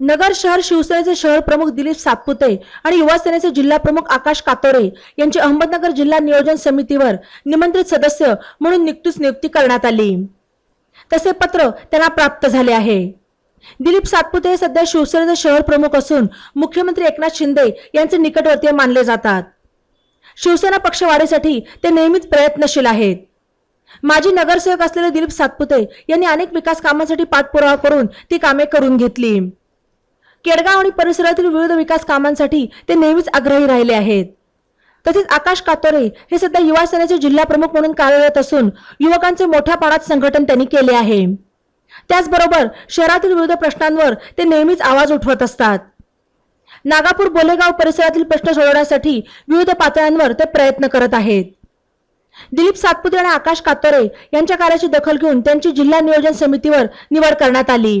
नगर शहर शिवसेनेचे शहर प्रमुख दिलीप सातपुते आणि युवा सेनेचे जिल्हा प्रमुख आकाश कातोरे यांची अहमदनगर जिल्हा नियोजन समितीवर निमंत्रित सदस्य म्हणून नुकतीच नियुक्ती करण्यात आली. तसे पत्र त्यांना प्राप्त झाले आहे. दिलीप सातपुते हे सध्या शिवसेनेचे शहर प्रमुख असून मुख्यमंत्री एकनाथ शिंदे यांचे निकटवर्तीय मानले जातात. शिवसेना पक्ष वाढीसाठी ते नेहमीच प्रयत्नशील आहेत. माजी नगरसेवक असलेले दिलीप सातपुते यांनी अनेक विकास कामांसाठी पाठपुरावा करून ती कामे करून घेतली. केडगाव आणि परिसरातील विविध विकास कामांसाठी ते नेहमीच आग्रही राहिले आहेत. तसेच आकाश कातोरे हे सध्या युवा सेनेचे जिल्हा प्रमुख म्हणून कार्यरत असून युवकांचे मोठ्या प्रमाणात संघटन त्यांनी केले आहे. त्याचबरोबर शहरातील विविध प्रश्नांवर ते नेहमीच आवाज उठवत असतात. नागापूर बोलेगाव परिसरातील प्रश्न सोडवण्यासाठी विविध पातळ्यांवर ते प्रयत्न करत आहेत. दिलीप सातपुते आणि आकाश कातोरे यांच्या कार्याची दखल घेऊन त्यांची जिल्हा नियोजन समितीवर निवड करण्यात आली.